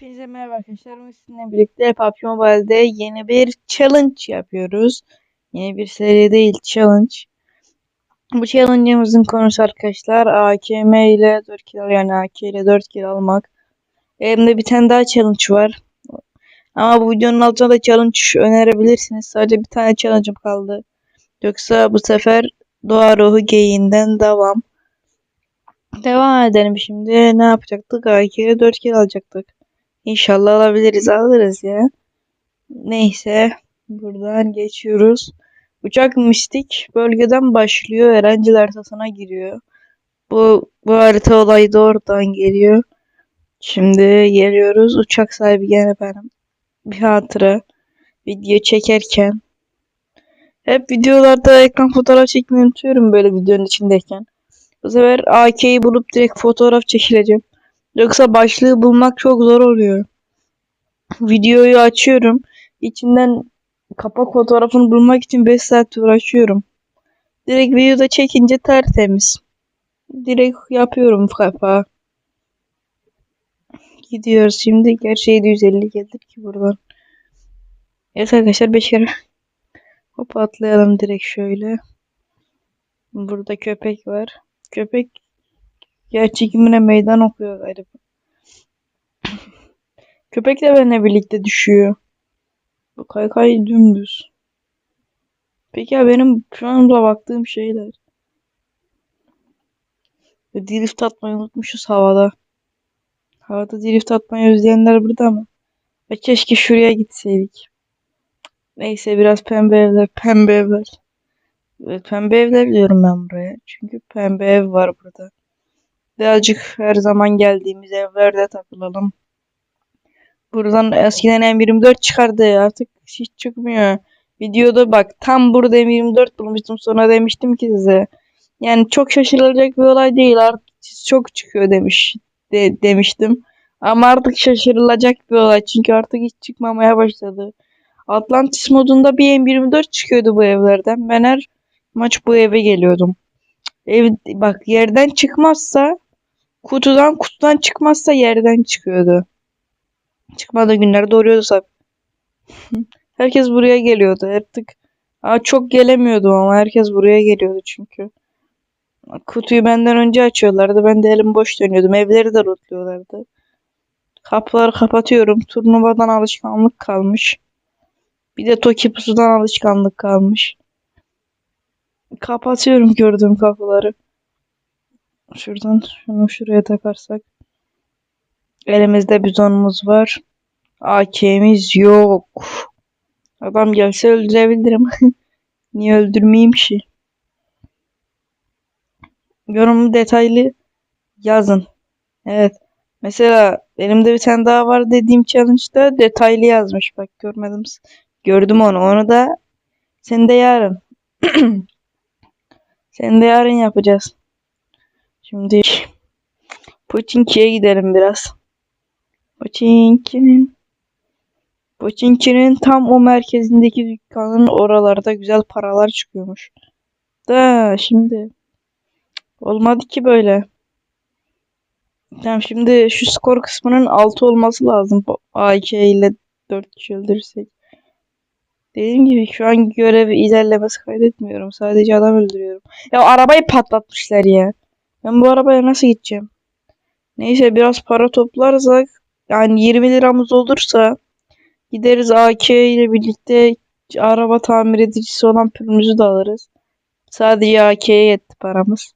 Hepinize merhaba arkadaşlar. Sizinle birlikte PUBG Mobile'de yeni bir challenge yapıyoruz. Yeni bir seri değil, challenge. Bu challenge'ımızın konusu arkadaşlar AKM ile 4 kill yani AK ile 4 kill almak. Elimde bir tane daha challenge var. Ama bu videonun altına da challenge önerebilirsiniz. Sadece bir tane challenge'ım kaldı. Yoksa bu sefer doğa ruhu geyiğinden devam. Devam edelim şimdi. Ne yapacaktık? AK ile 4 kill alacaktık. İnşallah alabiliriz alırız ya. Neyse buradan geçiyoruz. Uçak mistik bölgeden başlıyor. Erencil haritasına giriyor. Bu, bu harita olayı da oradan geliyor. Şimdi geliyoruz. Uçak sahibi gene benim. Bir hatıra. Video çekerken. Hep videolarda ekran fotoğraf çekmeyi unutuyorum böyle videonun içindeyken. Bu sefer AK'yi bulup direkt fotoğraf çekileceğim. Yoksa başlığı bulmak çok zor oluyor. Videoyu açıyorum. İçinden kapak fotoğrafını bulmak için 5 saat uğraşıyorum. Direkt videoda çekince tertemiz. Direkt yapıyorum kapağı. Gidiyoruz şimdi. Gerçi 750 geldik ki buradan. Evet arkadaşlar 5 kere. Hop atlayalım direkt şöyle. Burada köpek var. Köpek Kimine meydan okuyor galiba. Köpek de benimle birlikte düşüyor. Bu kaykay dümdüz. Peki ya benim şu anda baktığım şeyler. Drift atmayı unutmuşuz havada. Havada drift atmayı özleyenler burada mı? Ve keşke şuraya gitseydik. Neyse biraz pembe evler, pembe evler. Pembe evler diyorum ben buraya. Çünkü pembe ev var burada. Birazcık her zaman geldiğimiz evlerde takılalım. Buradan eskiden M24 çıkardı artık hiç çıkmıyor. Videoda bak tam burada M24 bulmuştum sonra demiştim ki size. Yani çok şaşırılacak bir olay değil artık çok çıkıyor demiş de, demiştim. Ama artık şaşırılacak bir olay çünkü artık hiç çıkmamaya başladı. Atlantis modunda bir M24 çıkıyordu bu evlerden. Ben her maç bu eve geliyordum. Ev bak yerden çıkmazsa kutudan kutudan çıkmazsa yerden çıkıyordu. Çıkmadığı günler doğruyordu tabi. herkes buraya geliyordu artık. Aa, çok gelemiyordum ama herkes buraya geliyordu çünkü. Kutuyu benden önce açıyorlardı. Ben de elim boş dönüyordum. Evleri de rotluyorlardı. Kapıları kapatıyorum. Turnuvadan alışkanlık kalmış. Bir de Toki pusudan alışkanlık kalmış. Kapatıyorum gördüğüm kapıları. Şuradan şunu şuraya takarsak. Elimizde bizonumuz var. AK'miz yok. Adam gelse öldürebilirim. Niye öldürmeyeyim ki? Yorumu detaylı yazın. Evet. Mesela elimde bir tane daha var dediğim challenge'da detaylı yazmış. Bak görmedim. Gördüm onu. Onu da sen de yarın. sen de yarın yapacağız. Şimdi Pochinki'ye gidelim biraz. Pochinki'nin Pochinki'nin tam o merkezindeki dükkanın oralarda güzel paralar çıkıyormuş. Da şimdi olmadı ki böyle. Tamam şimdi şu skor kısmının 6 olması lazım. AK ile 4 kişi öldürürsek. Dediğim gibi şu an görev ilerlemesi kaydetmiyorum. Sadece adam öldürüyorum. Ya arabayı patlatmışlar ya. Ben bu arabaya nasıl gideceğim? Neyse biraz para toplarsak yani 20 liramız olursa gideriz AK ile birlikte araba tamir edicisi olan pürümüzü de alırız. Sadece AK'ye yetti paramız.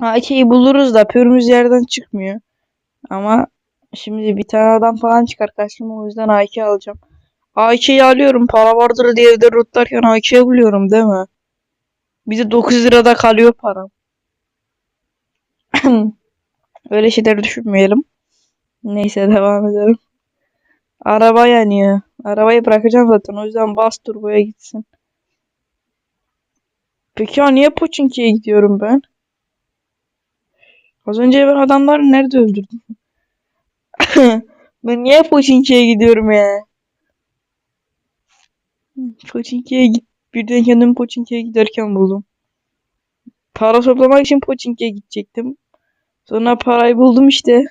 AK'yi buluruz da pürümüz yerden çıkmıyor. Ama şimdi bir tane adam falan çıkar karşıma o yüzden AK alacağım. AK'yi alıyorum para vardır diye evde rutlarken AK buluyorum değil mi? Bize 9 lirada kalıyor param. Öyle şeyler düşünmeyelim. Neyse devam edelim. Araba yanıyor. Arabayı bırakacağım zaten. O yüzden bas turboya gitsin. Peki ya niye Pochinki'ye gidiyorum ben? Az önce ben adamları nerede öldürdüm? ben niye Pochinki'ye gidiyorum ya? Pochinki'ye git. Birden kendimi Pochinki'ye giderken buldum. Para toplamak için Pochinki'ye gidecektim. Sonra parayı buldum işte.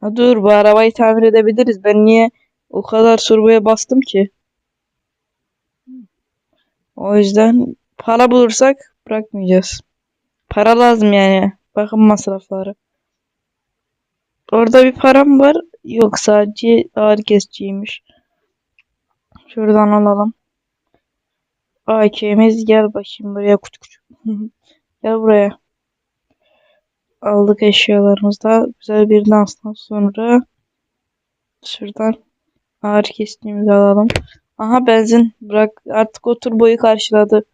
Ha dur bu arabayı tamir edebiliriz. Ben niye o kadar turboya bastım ki? O yüzden para bulursak bırakmayacağız. Para lazım yani. Bakın masrafları. Orada bir param var. Yok sadece ağır kesiciymiş. Şuradan alalım. AK'miz gel bakayım buraya kutu kutu. gel buraya. Aldık eşyalarımızı da. Güzel bir danstan sonra şuradan ağır kesicimizi alalım. Aha benzin bırak artık o turboyu karşıladı.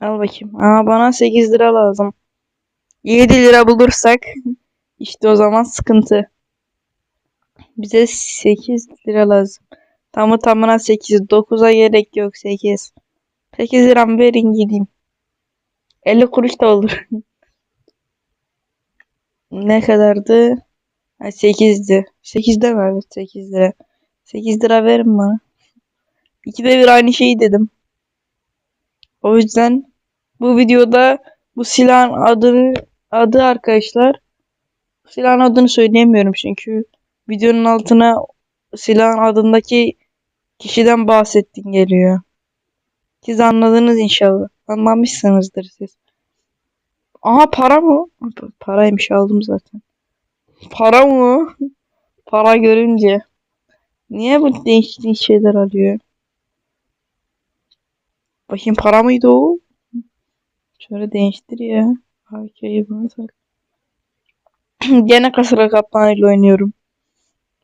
Al bakayım. Aha bana 8 lira lazım. 7 lira bulursak işte o zaman sıkıntı. Bize 8 lira lazım. Tamı tamına 8. 9'a gerek yok 8. 8 liram verin gideyim. 50 kuruş da olur. ne kadardı? Ha, 8'di. 8 de mi? Evet 8 lira. 8 lira verin bana. İkide bir aynı şeyi dedim. O yüzden bu videoda bu silahın adını adı arkadaşlar silahın adını söyleyemiyorum çünkü videonun altına silahın adındaki kişiden bahsettin geliyor. Siz anladınız inşallah. Anlamışsınızdır siz. Aha para mı? Paraymış aldım zaten. Para mı? Para görünce. Niye bu değişik şeyler alıyor? Bakayım para mıydı o? Şöyle değiştir ya. Arkayı bana tak. Gene kaplanıyla oynuyorum.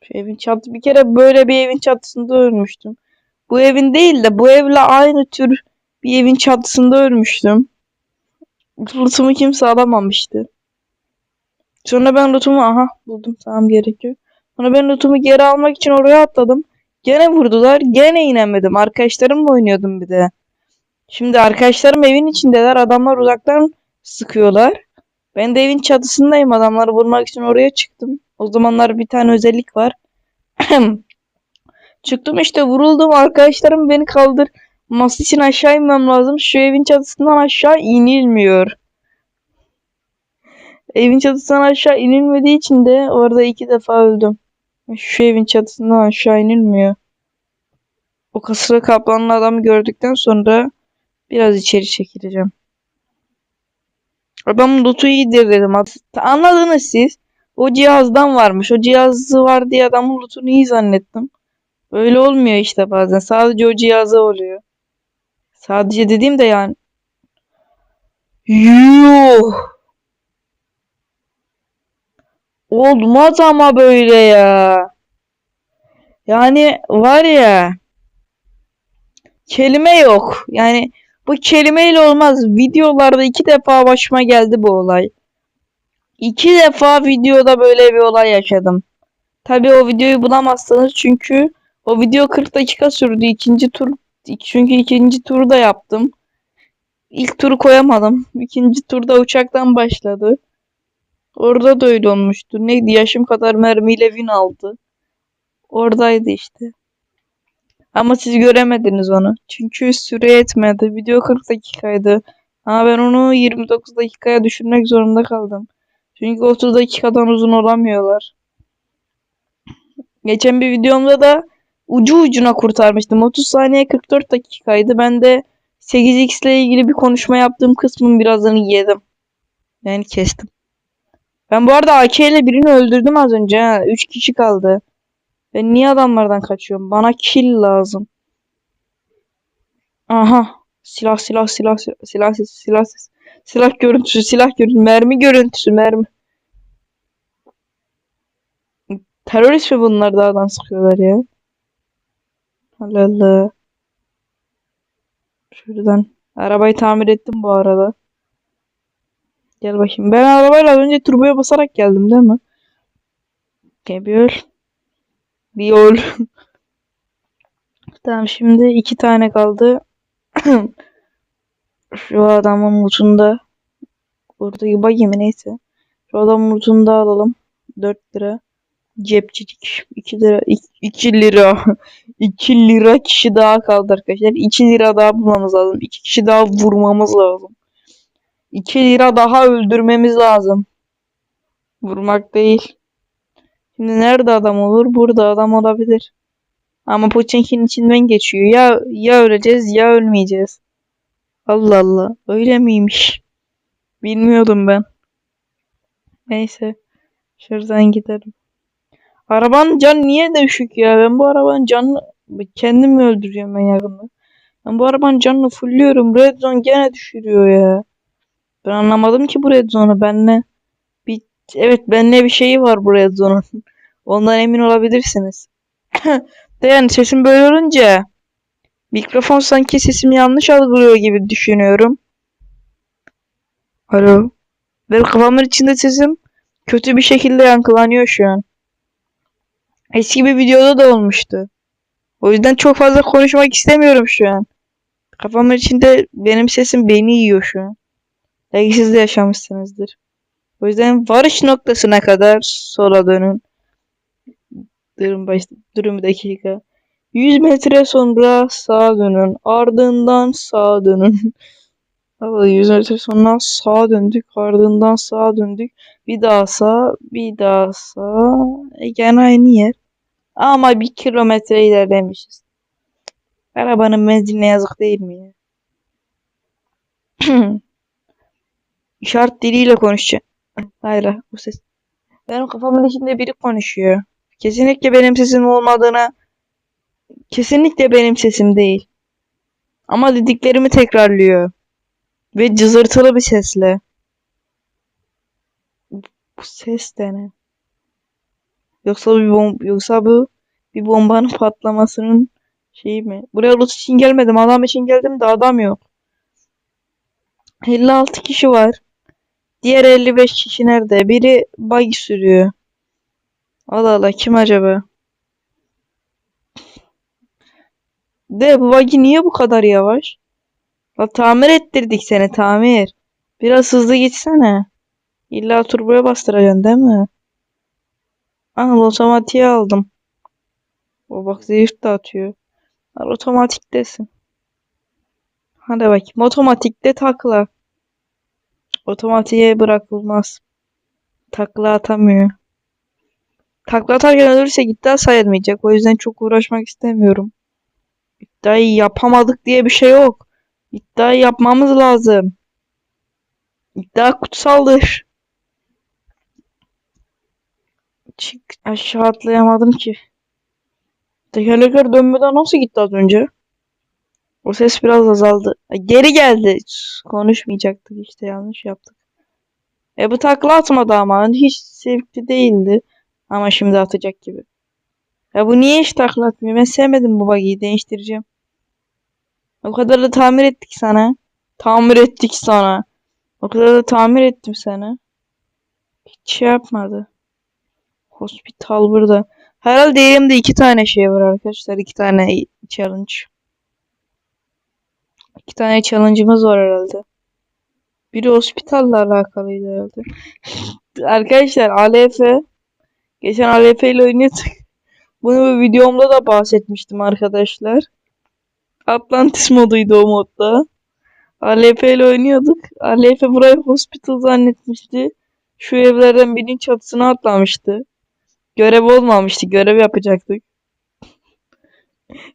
Şu evin çatı bir kere böyle bir evin çatısında ölmüştüm. Bu evin değil de bu evle aynı tür bir evin çatısında ölmüştüm. Lootumu kimse alamamıştı. Sonra ben lootumu aha buldum tamam gerekiyor. Sonra ben lootumu geri almak için oraya atladım. Gene vurdular. Gene inemedim. Arkadaşlarımla oynuyordum bir de. Şimdi arkadaşlarım evin içindeler. Adamlar uzaktan sıkıyorlar. Ben de evin çatısındayım. Adamları vurmak için oraya çıktım. O zamanlar bir tane özellik var. Çıktım işte vuruldum. Arkadaşlarım beni kaldır. Mas için aşağı inmem lazım. Şu evin çatısından aşağı inilmiyor. Evin çatısından aşağı inilmediği için de orada iki defa öldüm. Şu evin çatısından aşağı inilmiyor. O kasırga kaplanlı adamı gördükten sonra biraz içeri çekileceğim. Adam loot'u iyidir dedim. Anladınız siz. O cihazdan varmış. O cihazı var diye adamın loot'unu iyi zannettim. Böyle olmuyor işte bazen. Sadece o cihazı oluyor. Sadece dediğim de yani. Yuh. Olmaz ama böyle ya. Yani var ya. Kelime yok. Yani bu kelimeyle olmaz. Videolarda iki defa başıma geldi bu olay. İki defa videoda böyle bir olay yaşadım. Tabii o videoyu bulamazsınız çünkü o video 40 dakika sürdü. İkinci tur çünkü ikinci turu da yaptım. İlk turu koyamadım. İkinci turda uçaktan başladı. Orada da öyle olmuştu. Neydi? Yaşım kadar mermiyle win aldı. Oradaydı işte. Ama siz göremediniz onu. Çünkü süre yetmedi. Video 40 dakikaydı. Ama ben onu 29 dakikaya düşürmek zorunda kaldım. Çünkü 30 dakikadan uzun olamıyorlar. Geçen bir videomda da ucu ucuna kurtarmıştım. 30 saniye 44 dakikaydı. Ben de 8x ile ilgili bir konuşma yaptığım kısmın birazını yedim. Yani kestim. Ben bu arada AK ile birini öldürdüm az önce. 3 kişi kaldı. Ben niye adamlardan kaçıyorum? Bana kill lazım. Aha. Silah silah silah silah silah sesi silah. Silah görüntüsü silah görüntüsü. Mermi görüntüsü mermi. Terörist mi bunlar dağdan sıkıyorlar ya? Allah. Şuradan. Arabayı tamir ettim bu arada. Gel bakayım. Ben arabayla önce turboya basarak geldim değil mi? Geliyor. Diyor. tamam şimdi iki tane kaldı. Şu adamın mutunda. Buradaki bagi mi neyse. Şu adamın mutunda alalım. 4 lira. Cepçilik. 2 lira. 2 lira. 2 lira kişi daha kaldı arkadaşlar. 2 lira daha bulmamız lazım. 2 kişi daha vurmamız lazım. 2 lira daha öldürmemiz lazım. Vurmak değil. Şimdi nerede adam olur? Burada adam olabilir. Ama Pochinki'nin içinden geçiyor. Ya ya öleceğiz ya ölmeyeceğiz. Allah Allah. Öyle miymiş? Bilmiyordum ben. Neyse. Şuradan gidelim. Arabanın canı niye düşük ya? Ben bu arabanın canını kendim mi öldürüyorum ben yakında? Ben bu arabanın canını fullüyorum. Red Zone gene düşürüyor ya. Ben anlamadım ki bu Red Zone'u. Ben ne? Bir, evet benimle bir şeyi var bu Red. Ondan emin olabilirsiniz. De yani sesim böyle olunca mikrofon sanki sesimi yanlış algılıyor gibi düşünüyorum. Alo. Benim kafamın içinde sesim kötü bir şekilde yankılanıyor şu an. Eski bir videoda da olmuştu. O yüzden çok fazla konuşmak istemiyorum şu an. Kafamın içinde benim sesim beni yiyor şu an. Belki siz de yaşamışsınızdır. O yüzden varış noktasına kadar sola dönün. Durun, baş, durun bir dakika. 100 metre sonra sağa dönün. Ardından sağa dönün. Vallahi 100 metre sonra sağa döndük. Ardından sağa döndük. Bir daha sağ, bir daha sağ. E, gene aynı yer. Ama bir kilometre ilerlemişiz. Arabanın menziline yazık değil mi ya? İşaret diliyle konuşacağım. Hayır, bu ses. Benim kafamın içinde biri konuşuyor. Kesinlikle benim sesim olmadığına kesinlikle benim sesim değil. Ama dediklerimi tekrarlıyor. Ve cızırtılı bir sesle. Bu ses de ne? Yoksa bir bom yoksa bu bir bombanın patlamasının şeyi mi? Buraya loot için gelmedim. Adam için geldim de adam yok. 56 kişi var. Diğer 55 kişi nerede? Biri buggy sürüyor. Allah Allah kim acaba? De bu buggy niye bu kadar yavaş? La tamir ettirdik seni tamir. Biraz hızlı gitsene. İlla turboya bastıracaksın değil mi? Al otomatiğe aldım. O bak drift de atıyor. Al otomatiktesin. Hadi bakayım. Otomatikte takla. Otomatiğe bırakılmaz. Takla atamıyor. Takla atarken ölürse iddia sayılmayacak. O yüzden çok uğraşmak istemiyorum. İddiayı yapamadık diye bir şey yok. İddiayı yapmamız lazım. İddia kutsaldır. Çık aşağı atlayamadım ki. Tekerlekler dönmeden nasıl gitti az önce? O ses biraz azaldı. Geri geldi. Konuşmayacaktık işte yanlış yaptık. E bu takla atmadı ama hiç sevkli değildi. Ama şimdi atacak gibi. Ya bu niye hiç takla atmıyor? Ben sevmedim bu buggy'yi değiştireceğim. O kadar da tamir ettik sana. Tamir ettik sana. O kadar da tamir ettim sana. Hiç şey yapmadı. Hospital burada. Herhalde elimde iki tane şey var arkadaşlar. iki tane challenge. İki tane challenge'ımız var herhalde. Biri hospitalla alakalıydı herhalde. arkadaşlar ALF Geçen ALF ile oynuyorduk. Bunu bir videomda da bahsetmiştim arkadaşlar. Atlantis moduydu o modda. ALF ile oynuyorduk. ALF burayı hospital zannetmişti. Şu evlerden birinin çatısına atlamıştı. Görev olmamıştı. Görev yapacaktık.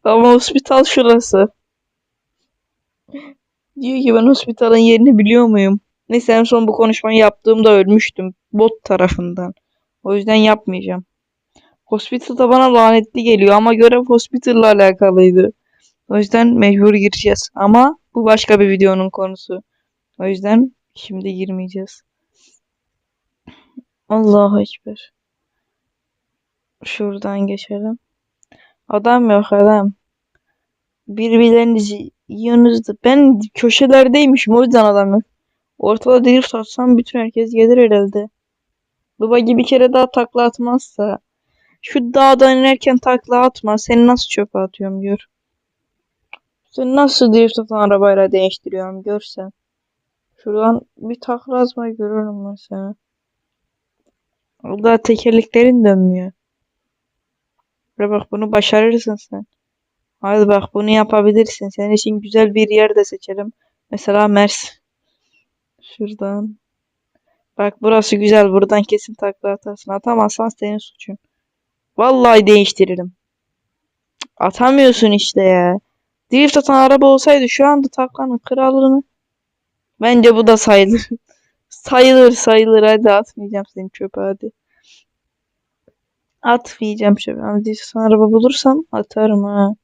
Ama hospital şurası. Diyor ki ben hospitalın yerini biliyor muyum? Neyse en son bu konuşmayı yaptığımda ölmüştüm. Bot tarafından. O yüzden yapmayacağım. Hospital da bana lanetli geliyor ama görev hospital'la alakalıydı. O yüzden mecbur gireceğiz. Ama bu başka bir videonun konusu. O yüzden şimdi girmeyeceğiz. Allahu Ekber. Şuradan geçelim. Adam yok adam. Birbirlerinizi yiyorsunuz ben köşelerdeymişim o yüzden adam yok. Ortada drift atsam bütün herkes gelir herhalde. Bu bagi bir kere daha takla atmazsa şu dağdan inerken takla atma seni nasıl çöpe atıyorum gör. Seni nasıl drift atan arabayla değiştiriyorum görsen. Şuradan bir takla atmayı görüyorum ben seni. Orada tekerleklerin dönmüyor. Ve bak bunu başarırsın sen. Hadi bak bunu yapabilirsin. Senin için güzel bir yer de seçelim. Mesela Mers. Şuradan. Bak burası güzel. Buradan kesin takla atarsın. Atamazsan senin suçun. Vallahi değiştiririm. Atamıyorsun işte ya. Drift atan araba olsaydı şu anda taklanın krallığını. Bence bu da sayılır. sayılır sayılır hadi atmayacağım seni çöpe hadi. Atmayacağım çöpe. Ama drift atan araba bulursam atarım ha.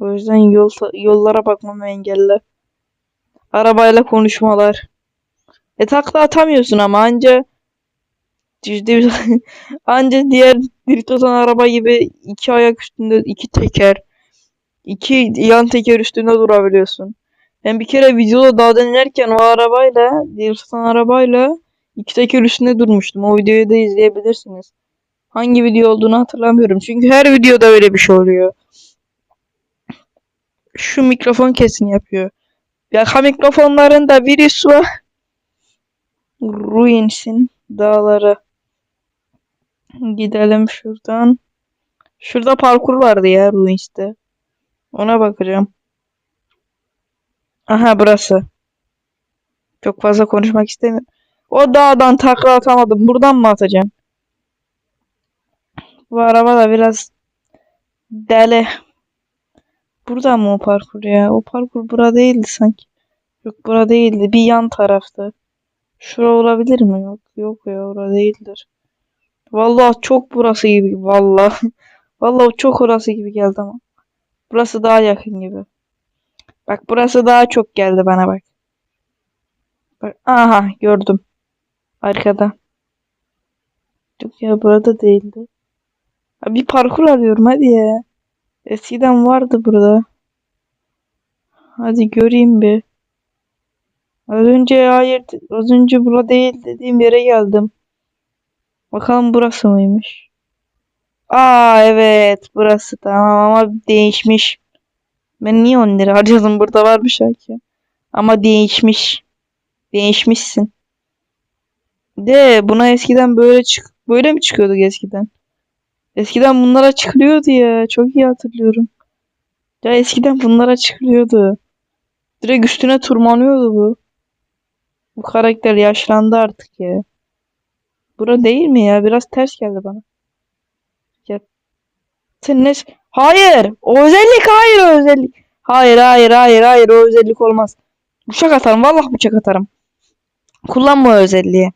O yüzden yol, yollara bakmamı engelle. Arabayla konuşmalar. E takla atamıyorsun ama anca anca diğer drift atan araba gibi iki ayak üstünde iki teker iki yan teker üstünde durabiliyorsun. Ben bir kere videoda dağdan inerken o arabayla drift atan arabayla iki teker üstünde durmuştum. O videoyu da izleyebilirsiniz. Hangi video olduğunu hatırlamıyorum. Çünkü her videoda öyle bir şey oluyor. Şu mikrofon kesin yapıyor. Yaka mikrofonlarında virüs var. Ruins'in dağları. Gidelim şuradan. Şurada parkur vardı ya Ruins'te. Ona bakacağım. Aha burası. Çok fazla konuşmak istemiyorum. O dağdan takla atamadım. Buradan mı atacağım? Bu araba da biraz deli. Buradan mı o parkur ya? O parkur bura değildi sanki. Yok bura değildi. Bir yan taraftı. Şura olabilir mi? Yok yok ya orada değildir. Vallahi çok burası gibi. Vallahi. Vallahi çok orası gibi geldi ama. Burası daha yakın gibi. Bak burası daha çok geldi bana bak. Bak aha gördüm. Arkada. Yok ya burada değildi. Ha, bir parkur arıyorum hadi ya. Eskiden vardı burada. Hadi göreyim bir. Az önce hayır, az önce bura değil dediğim yere geldim. Bakalım burası mıymış? Aa evet burası tamam ama değişmiş. Ben niye 10 lira harcadım burada var bir şey ki. Ama değişmiş. Değişmişsin. De buna eskiden böyle çık böyle mi çıkıyorduk eskiden? Eskiden bunlara çıkılıyordu ya. Çok iyi hatırlıyorum. Ya eskiden bunlara çıkılıyordu. Direkt üstüne tırmanıyordu bu. Bu karakter yaşlandı artık ya. Bura değil mi ya? Biraz ters geldi bana. Ne? Hayır. O özellik hayır o özellik. Hayır hayır hayır hayır o özellik olmaz. Bıçak atarım. Vallahi bıçak atarım. Kullanma o özelliği.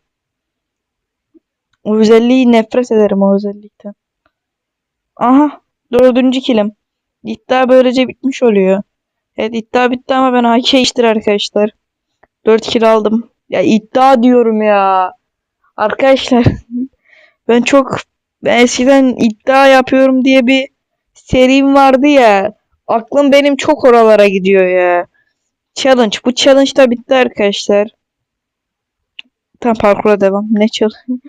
O özelliği nefret ederim o özellikten. Aha. Dördüncü kilim. İddia böylece bitmiş oluyor. Evet iddia bitti ama ben AK iştir arkadaşlar. 4 kill aldım. Ya iddia diyorum ya. Arkadaşlar ben çok ben eskiden iddia yapıyorum diye bir serim vardı ya. Aklım benim çok oralara gidiyor ya. Challenge. Bu challenge da bitti arkadaşlar. Tam parkura devam. Ne challenge?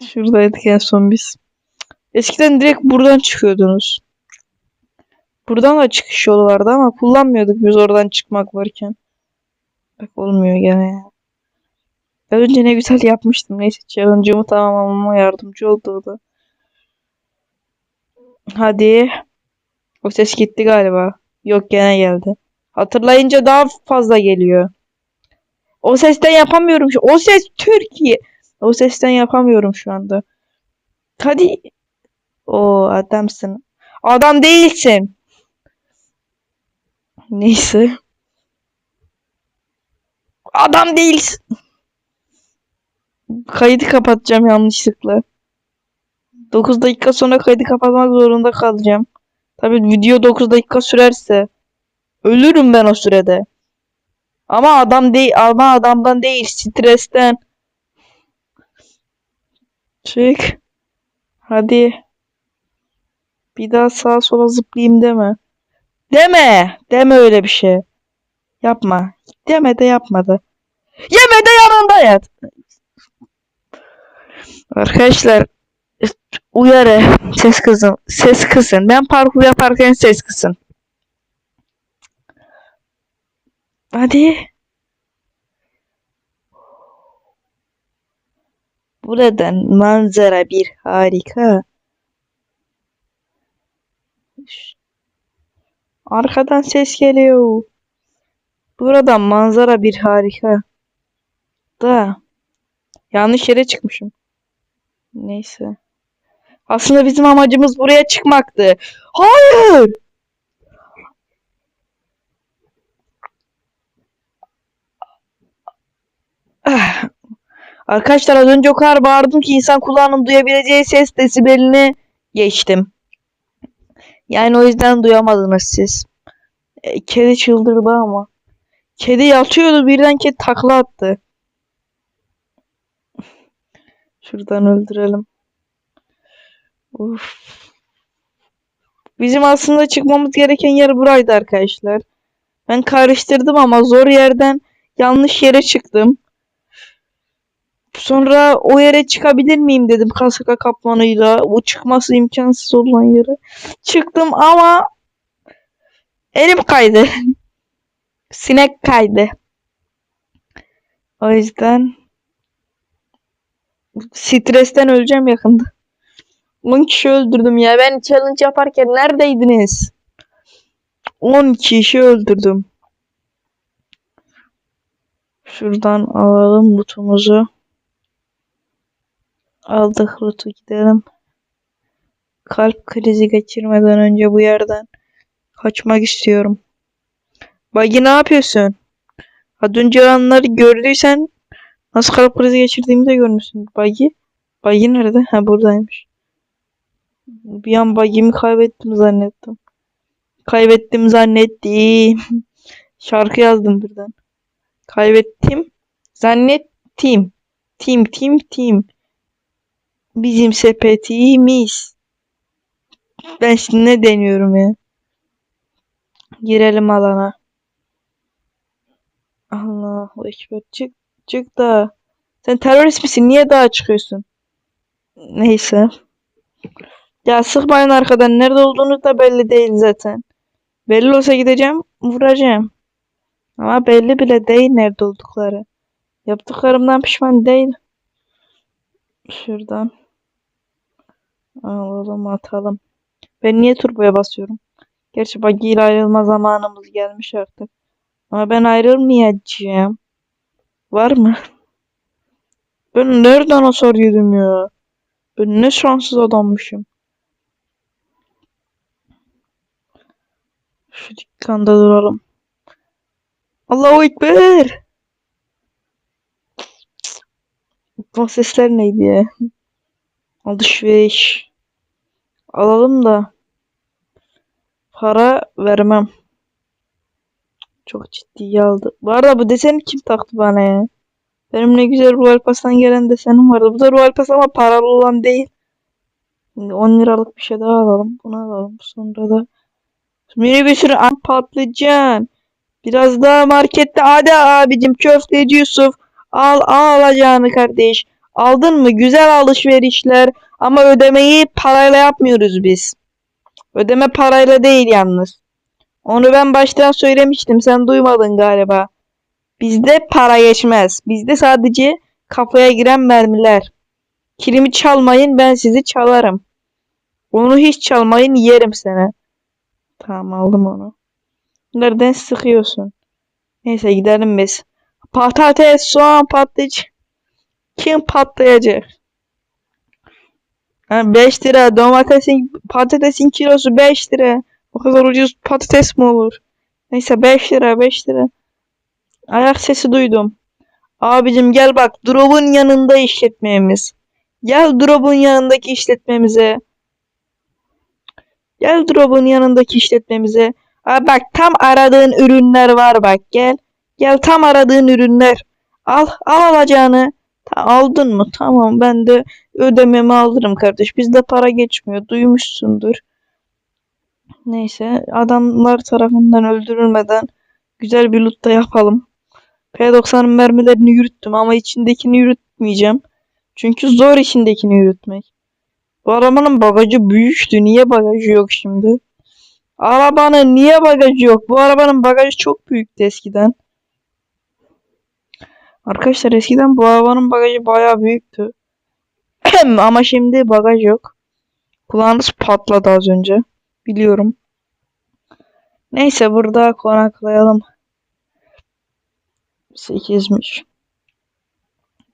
Şuradaydık en son biz. Eskiden direkt buradan çıkıyordunuz. Buradan da çıkış yolu vardı ama kullanmıyorduk biz oradan çıkmak varken. Bak olmuyor gene ya. Önce ne güzel yapmıştım. Neyse challenge'ımı tamamlamama yardımcı oldu da. Hadi. O ses gitti galiba. Yok gene geldi. Hatırlayınca daha fazla geliyor. O sesten yapamıyorum şu. O ses Türkiye. O sesten yapamıyorum şu anda. Hadi. O adamsın. Adam değilsin. Neyse. Adam değilsin. Kaydı kapatacağım yanlışlıkla. 9 dakika sonra kaydı kapatmak zorunda kalacağım. Tabii video 9 dakika sürerse ölürüm ben o sürede. Ama adam değil ama adamdan değil stresten. Çık. Hadi. Bir daha sağa sola zıplayayım deme. Deme. Deme öyle bir şey. Yapma. Deme de yapma. Yeme de yanında yat. Arkadaşlar uyarı ses kızın ses kısın ben parkur yaparken ses kısın hadi. Buradan manzara bir harika. Arkadan ses geliyor. Buradan manzara bir harika. Da yanlış yere çıkmışım Neyse. Aslında bizim amacımız buraya çıkmaktı. Hayır! Arkadaşlar az önce o kadar bağırdım ki insan kulağının duyabileceği ses desibelini geçtim. Yani o yüzden duyamadınız siz. E, kedi çıldırdı ama. Kedi yatıyordu birden kedi takla attı. Şuradan öldürelim. Uf. Bizim aslında çıkmamız gereken yer buraydı arkadaşlar. Ben karıştırdım ama zor yerden yanlış yere çıktım. Sonra o yere çıkabilir miyim dedim kasaka kaplanıyla. O çıkması imkansız olan yere. Çıktım ama elim kaydı. Sinek kaydı. O yüzden stresten öleceğim yakında. 10 kişi öldürdüm ya. Ben challenge yaparken neredeydiniz? 10 kişi öldürdüm. Şuradan alalım lootumuzu. Aldık loot'u gidelim. Kalp krizi geçirmeden önce bu yerden kaçmak istiyorum. Bagi ne yapıyorsun? Az önce olanları gördüysen nasıl kalp krizi geçirdiğimi de görmüşsün. Bagi? Bagi nerede? Ha buradaymış. Bir an bagimi kaybettim zannettim. Kaybettim zannettim. Şarkı yazdım birden. Kaybettim. Zannettim. Tim tim tim. Bizim sepetimiz. Ben şimdi ne deniyorum ya? Girelim alana. Allahu Ekber. Çık, çık da. Sen terörist misin? Niye daha çıkıyorsun? Neyse. Ya sıkmayın arkadan. Nerede olduğunu da belli değil zaten. Belli olsa gideceğim, vuracağım. Ama belli bile değil nerede oldukları. Yaptıklarımdan pişman değil. Şuradan. Alalım atalım. Ben niye turboya basıyorum? Gerçi buggy ile ayrılma zamanımız gelmiş artık. Ama ben ayrılmayacağım. Var mı? Ben nereden hasar yedim ya? Ben ne şanssız adammışım. Şu dükkanda duralım. Allahu Ekber. Bu sesler neydi ya? Alışveriş. Alalım da. Para vermem. Çok ciddiye aldı. Bu arada bu deseni kim taktı bana ya? Benim ne güzel Royal Pass'tan gelen desenim vardı. Bu da Royal Pass ama paralı olan değil. Şimdi 10 liralık bir şey daha alalım. Bunu alalım. Sonra da Mini bir sürü an patlıcan. Biraz daha markette. Hadi abicim köfteci Yusuf. Al al alacağını kardeş. Aldın mı? Güzel alışverişler. Ama ödemeyi parayla yapmıyoruz biz. Ödeme parayla değil yalnız. Onu ben baştan söylemiştim. Sen duymadın galiba. Bizde para geçmez. Bizde sadece kafaya giren mermiler. Kilimi çalmayın ben sizi çalarım. Onu hiç çalmayın yerim seni. Tamam aldım onu. Nereden sıkıyorsun? Neyse gidelim biz. Patates, soğan patlayıcı. Kim patlayacak? 5 lira domatesin patatesin kilosu 5 lira. O kadar ucuz patates mi olur? Neyse 5 lira 5 lira. Ayak sesi duydum. Abicim gel bak drop'un yanında işletmemiz. Gel drop'un yanındaki işletmemize. Gel drop'un yanındaki işletmemize. Aa, bak tam aradığın ürünler var bak gel. Gel tam aradığın ürünler. Al al alacağını. Ta, aldın mı? Tamam ben de ödememi alırım kardeş. Bizde para geçmiyor. Duymuşsundur. Neyse adamlar tarafından öldürülmeden güzel bir loot da yapalım. P90'ın mermilerini yürüttüm ama içindekini yürütmeyeceğim. Çünkü zor içindekini yürütmek. Bu arabanın bagajı büyüktü. Niye bagajı yok şimdi? Arabanın niye bagajı yok? Bu arabanın bagajı çok büyüktü eskiden. Arkadaşlar eskiden bu arabanın bagajı bayağı büyüktü. Ama şimdi bagaj yok. Kulağınız patladı az önce. Biliyorum. Neyse burada konaklayalım. 8'miş.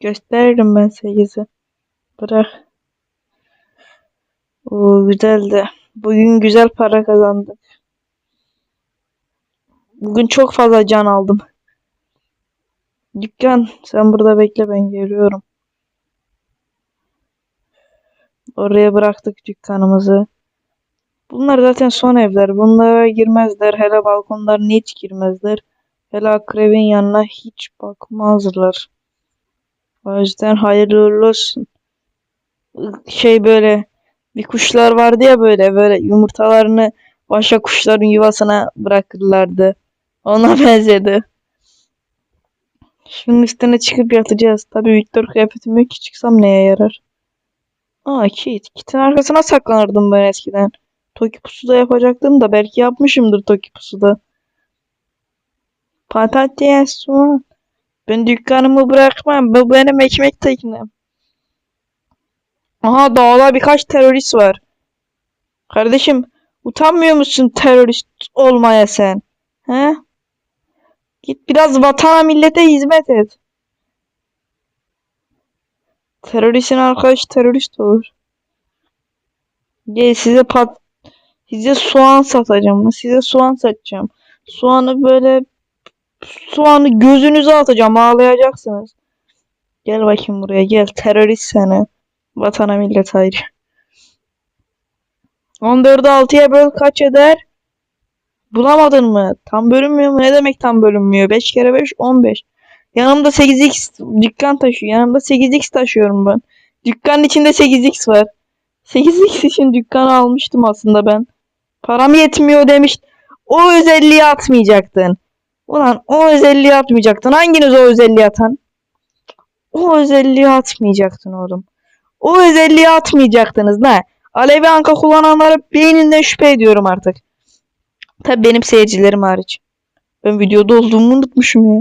Gösteririm ben 8'i. Bırak. Oo güzeldi. Bugün güzel para kazandık. Bugün çok fazla can aldım. Dükkan sen burada bekle ben geliyorum. Oraya bıraktık dükkanımızı. Bunlar zaten son evler. Bunlara girmezler. Hele balkonlarına hiç girmezler. Hele akrebin yanına hiç bakmazlar. O yüzden hayırlı olsun. Şey böyle bir kuşlar vardı ya böyle böyle yumurtalarını başka kuşların yuvasına bırakırlardı. Ona benzedi. Şimdi üstüne çıkıp yatacağız. Tabii Victor kıyafetim ki çıksam neye yarar? Aa kit. Kitin arkasına saklanırdım ben eskiden. Toki pusuda yapacaktım da belki yapmışımdır Toki pusuda. Patates, soğan. Ben dükkanımı bırakmam. Bu benim ekmek teknem. Aha dağda birkaç terörist var. Kardeşim utanmıyor musun terörist olmaya sen? He? Git biraz vatana millete hizmet et. Teröristin arkadaş terörist olur. Gel size pat size soğan satacağım. Size soğan satacağım. Soğanı böyle soğanı gözünüze atacağım. Ağlayacaksınız. Gel bakayım buraya gel. Terörist seni. Vatana millet ayrı. 14'ü 6'ya böl kaç eder? Bulamadın mı? Tam bölünmüyor mu? Ne demek tam bölünmüyor? 5 kere 5 15. Yanımda 8x dükkan taşıyor. Yanımda 8x taşıyorum ben. Dükkanın içinde 8x var. 8x için dükkanı almıştım aslında ben. Param yetmiyor demiş. O özelliği atmayacaktın. Ulan o özelliği atmayacaktın. Hanginiz o özelliği atan? O özelliği atmayacaktın oğlum. O özelliği atmayacaktınız ne? Alevi anka kullananları beyninden şüphe ediyorum artık. Tabi benim seyircilerim hariç. Ben videoda olduğumu unutmuşum ya.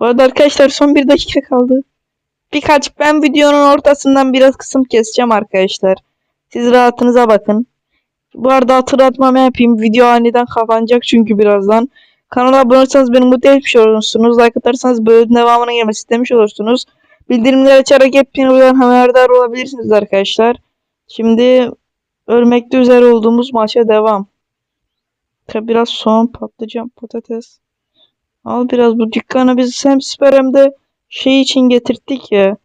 Bu arada arkadaşlar son bir dakika kaldı. Birkaç ben videonun ortasından biraz kısım keseceğim arkadaşlar. Siz rahatınıza bakın. Bu arada hatırlatmamı yapayım. Video aniden kapanacak çünkü birazdan. Kanala abone olursanız beni mutlu etmiş olursunuz. Like atarsanız bölüm devamına gelmesi istemiş olursunuz. Bildirimleri açarak hep yeni haberdar olabilirsiniz arkadaşlar. Şimdi ölmekte üzere olduğumuz maça devam. Tabi biraz soğan, patlıcan, patates. Al biraz bu dükkana biz hem siper hem de şey için getirttik ya.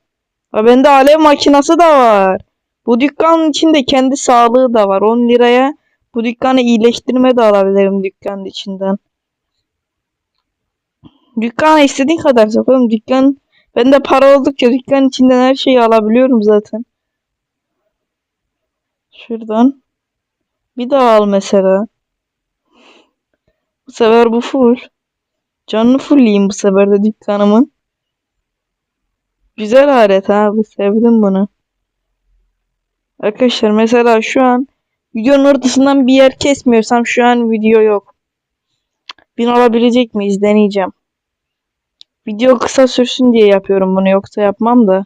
Ha bende alev makinası da var. Bu dükkanın içinde kendi sağlığı da var. 10 liraya bu dükkanı iyileştirme de alabilirim dükkanın içinden. Dükkana istediğin kadar sokalım. Dükkan bende para oldukça dükkanın içinden her şeyi alabiliyorum zaten. Şuradan. Bir daha al mesela. Bu sefer bu full. Canını fullleyeyim bu sefer de dükkanımın. Güzel alet ha sevdim bunu. Arkadaşlar mesela şu an videonun ortasından bir yer kesmiyorsam şu an video yok. Bin alabilecek miyiz deneyeceğim. Video kısa sürsün diye yapıyorum bunu yoksa yapmam da.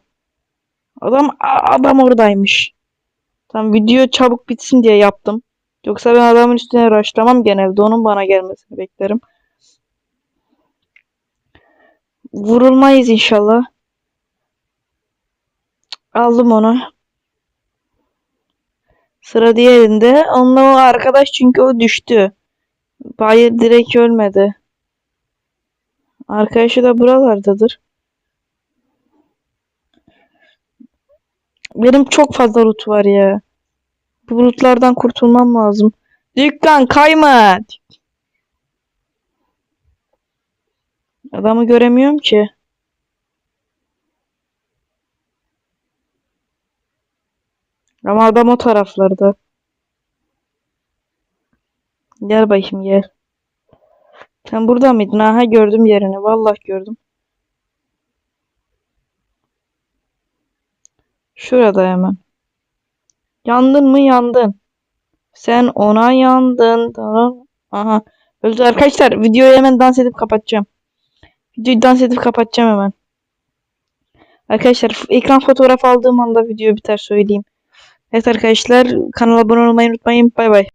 Adam adam oradaymış. Tam video çabuk bitsin diye yaptım. Yoksa ben adamın üstüne raşlamam genelde. Onun bana gelmesini beklerim. Vurulmayız inşallah. Aldım onu. Sıra diğerinde. Onunla o arkadaş çünkü o düştü. Hayır direkt ölmedi. Arkadaşı da buralardadır. Benim çok fazla loot var ya. Bu bulutlardan kurtulmam lazım. Dükkan kayma. Adamı göremiyorum ki. Ama adam o taraflarda. Gel bakayım gel. Sen burada mıydın? Aha gördüm yerini. Vallahi gördüm. Şurada hemen. Yandın mı yandın. Sen ona yandın. Aha. Öldü arkadaşlar. Videoyu hemen dans edip kapatacağım. Videoyu dans edip kapatacağım hemen. Arkadaşlar ekran fotoğraf aldığım anda video biter söyleyeyim. Evet arkadaşlar kanala abone olmayı unutmayın. Bay bay.